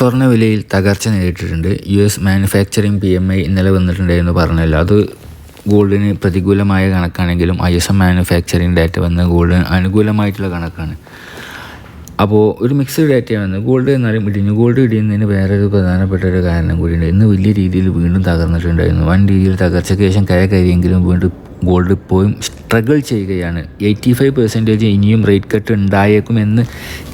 സ്വർണ വിലയിൽ തകർച്ച നേരിട്ടിട്ടുണ്ട്. U S manufacturing P M I ഇന്നലെ വന്നിട്ടുണ്ടായിരുന്നു പറഞ്ഞല്ലോ. അത് ഗോൾഡിന് പ്രതികൂലമായ കണക്കാണെങ്കിലും I S M manufacturing data വന്ന് ഗോൾഡിന് അനുകൂലമായിട്ടുള്ള കണക്കാണ്. അപ്പോൾ ഒരു മിക്സ്ഡ് ഡാറ്റയാണ് ഗോൾഡ് എന്നാലും ഇടിഞ്ഞു. ഗോൾഡ് ഇടിയുന്നതിന് വേറെ ഒരു പ്രധാനപ്പെട്ട ഒരു കാരണം കൂടിയുണ്ട്. ഇന്ന് വലിയ രീതിയിൽ വീണ്ടും തകർന്നിട്ടുണ്ടായിരുന്നു വൻ രീതിയിൽ തകർച്ചയ്ക്ക് ശേഷം കര കരിയെങ്കിലും വീണ്ടും ഗോൾഡ് ഇപ്പോഴും സ്ട്രഗിൾ ചെയ്യുകയാണ്. എയ്റ്റി ഫൈവ് പെർസെന്റേജ് ഇനിയും റേറ്റ് കട്ട് ഉണ്ടായേക്കുമെന്ന്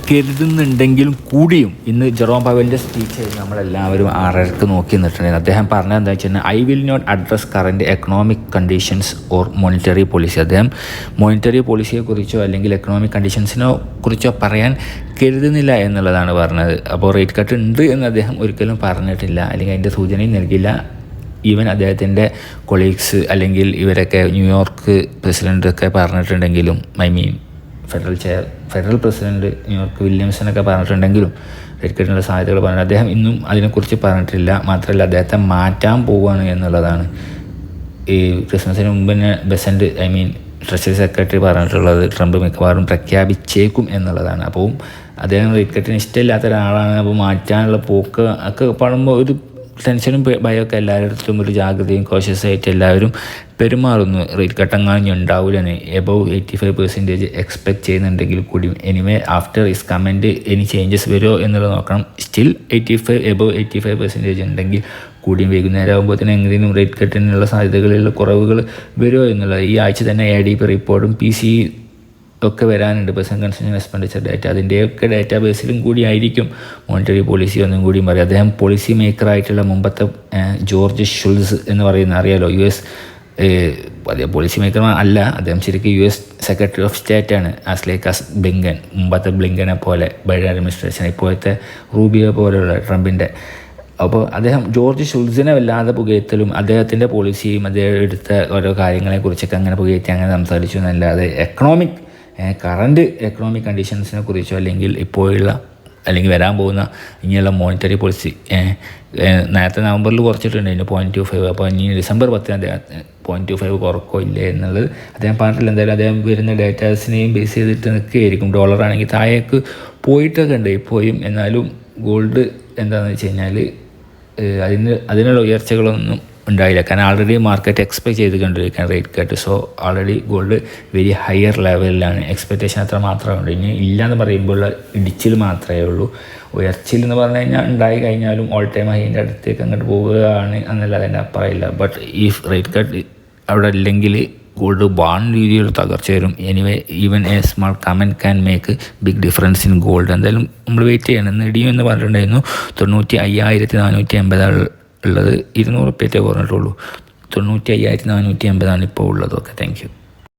കരുതുന്നുണ്ടെങ്കിലും കൂടിയും ഇന്ന് ജെറോം പവലിന്റെ സ്പീച്ച് നമ്മളെല്ലാവരും ആറരക്ക് നോക്കി നിന്നിട്ടുണ്ടായിരുന്നു അദ്ദേഹം പറഞ്ഞത് എന്താ വെച്ചാൽ I will not address current economic conditions or monetary policy അദ്ദേഹം മോണിറ്ററി പോളിസിയെക്കുറിച്ചോ അല്ലെങ്കിൽ എക്കണോമിക് കണ്ടീഷൻസിനോ കുറിച്ചോ പറയാൻ കരുതുന്നില്ല എന്നുള്ളതാണ് പറഞ്ഞത്. അപ്പോൾ റേറ്റ് കട്ട് ഉണ്ട് എന്ന് അദ്ദേഹം ഒരിക്കലും പറഞ്ഞിട്ടില്ല അല്ലെങ്കിൽ അതിന്റെ സൂചനയും നൽകില്ല ഈവൻ അദ്ദേഹത്തിന്റെ കൊളീഗ്സ് അല്ലെങ്കിൽ ഇവരൊക്കെ ന്യൂയോർക്ക് പ്രസിഡന്റൊക്കെ പറഞ്ഞിട്ടുണ്ടെങ്കിലും I mean federal chair federal president New York വില്യംസനൊക്കെ പറഞ്ഞിട്ടുണ്ടെങ്കിലും റേറ്റ് കട്ടിനുള്ള സാധ്യതകൾ പറഞ്ഞു അദ്ദേഹം ഇന്നും അതിനെക്കുറിച്ച് പറഞ്ഞിട്ടില്ല. മാത്രമല്ല അദ്ദേഹത്തെ മാറ്റാൻ പോവുകയാണ് എന്നുള്ളതാണ്. ഈ ക്രിസ്മസിന് മുമ്പ് തന്നെ Bessent I mean treasury secretary പറഞ്ഞിട്ടുള്ളത് ട്രംപ് മിക്കവാറും പ്രഖ്യാപിച്ചേക്കും എന്നുള്ളതാണ്. അപ്പോൾ അദ്ദേഹം ക്രിക്കറ്റിന് ഇഷ്ടമില്ലാത്ത ഒരാളാണ്. അപ്പോൾ മാറ്റാനുള്ള പോക്ക് ഒക്കെ പറയുമ്പോൾ ഒരു ടെൻഷനും ഭയമൊക്കെ എല്ലായിടത്തും ഒരു ജാഗ്രതയും കോഷ്യസായിട്ട് എല്ലാവരും പെരുമാറുന്നു. റേറ്റ് കട്ടങ്ങാനും ഉണ്ടാവില്ലെന്ന് above eighty five percentage expect ചെയ്യുന്നുണ്ടെങ്കിൽ കൂടി anyway after his comment any changes വരുമോ എന്നുള്ളത് നോക്കണം. Still eighty five above eighty five percentage ഉണ്ടെങ്കിൽ കൂടിയും വൈകുന്നേരം തന്നെ എങ്ങനെയും റേറ്റ് കട്ടിനുള്ള സാധ്യതകളിലുള്ള കുറവുകൾ വരുമോ എന്നുള്ളത്. ഈ ആഴ്ച തന്നെ എ ഡി പി റിപ്പോർട്ടും പി സി ഒക്കെ വരാനുണ്ട്. പേഴ്സൺ കൺസ്യൂമർ എക്സ്പെൻഡിച്ചർ ഡാറ്റ അതിന്റെയൊക്കെ ഡാറ്റാ ബേസിലും കൂടി ആയിരിക്കും മോണിറ്ററി പോളിസി ഒന്നും കൂടി പറയും അദ്ദേഹം പോളിസി മേക്കറായിട്ടുള്ള മുമ്പത്തെ ജോർജ് ഷുൾസ് എന്ന് പറയുന്ന അറിയാലോ യു എസ് അദ്ദേഹം പോളിസി മേക്കർ അല്ല. അദ്ദേഹം ശരിക്കും U S secretary of state ആണ്. അസ് ബ്ലിങ്കൻ മുമ്പത്തെ ബ്ലിങ്കനെ പോലെ ബൈഡൻ അഡ്മിനിസ്ട്രേഷൻ ഇപ്പോഴത്തെ റൂബിയോ പോലെയുള്ള ട്രംപിന്റെ അപ്പോൾ അദ്ദേഹം ജോർജ് ഷുൾസിനെ വല്ലാതെ പുകയത്തലും അദ്ദേഹത്തിന്റെ പോളിസിയും അദ്ദേഹം എടുത്ത ഓരോ കാര്യങ്ങളെക്കുറിച്ചൊക്കെ അങ്ങനെ പുകയത്തി അങ്ങനെ സംസാരിച്ചു എന്നല്ലാതെ എക്കണോമിക് കറണ്ട് എക്കണോമിക് കണ്ടീഷൻസിനെ കുറിച്ചോ അല്ലെങ്കിൽ ഇപ്പോഴുള്ള അല്ലെങ്കിൽ വരാൻ പോകുന്ന ഇനിയുള്ള മോണിറ്ററി പോളിസി നേരത്തെ നവംബറിൽ കുറച്ചിട്ടുണ്ട് ഇതിന് പോയിന്റ് ടു ഫൈവ് അപ്പോൾ ഇനി ഡിസംബർ പത്തിന് അദ്ദേഹം പോയിന്റ് ടു ഫൈവ് കുറക്കോ ഇല്ലേ എന്നുള്ളത് അദ്ദേഹം പറഞ്ഞിട്ടില്ല. എന്തായാലും അദ്ദേഹം വരുന്ന ഡേറ്റാസിനെയും ബേസ് ചെയ്തിട്ട് നിൽക്കുകയായിരിക്കും. ഡോളർ ആണെങ്കിൽ താഴേക്ക് പോയിട്ടൊക്കെ ഉണ്ട് ഇപ്പോഴും. എന്നാലും ഗോൾഡ് എന്താണെന്ന് വെച്ച് കഴിഞ്ഞാൽ അതിന് അതിനുള്ള ഉയർച്ചകളൊന്നും ഉണ്ടായില്ല. കാരണം ആൾറെഡി മാർക്കറ്റ് എക്സ്പെക്ട് ചെയ്തുകൊണ്ടിരിക്കുകയാണ് rate cut so already gold very higher ലെവലിലാണ് എക്സ്പെക്റ്റേഷൻ അത്ര മാത്രമേ ഉള്ളൂ ഇനി ഇല്ലയെന്ന് പറയുമ്പോൾ ഇടിച്ചിൽ മാത്രമേ ഉള്ളൂ. ഉയർച്ചിൽ എന്ന് പറഞ്ഞു കഴിഞ്ഞാൽ ഉണ്ടായി കഴിഞ്ഞാലും ഓൾ ടൈം ഹൈന്റെ അടുത്തേക്ക് അങ്ങോട്ട് പോവുകയാണ് എന്നല്ലാതെ എന്റെ അപ്പറയില്ല ബട്ട് ഈ റേറ്റ് കട്ട് അവിടെ ഇല്ലെങ്കിൽ ഗോൾഡ് വാൺ രീതിയിൽ തകർച്ച വരും. Anyway even a small comment can make big difference in gold എന്തായാലും നമ്മൾ വെയിറ്റ് ചെയ്യണം. നെടിയും എന്ന് പറഞ്ഞിട്ടുണ്ടായിരുന്നു തൊണ്ണൂറ്റി അയ്യായിരത്തി നാനൂറ്റി എൺപതാണ് ഉള്ളത് ഇരുന്നൂറ് റുപ്യറ്റേ കുറഞ്ഞിട്ടുള്ളൂ. തൊണ്ണൂറ്റി അയ്യായിരത്തി നാനൂറ്റി അമ്പതാണ് ഇപ്പോൾ ഉള്ളതൊക്കെ. Thank you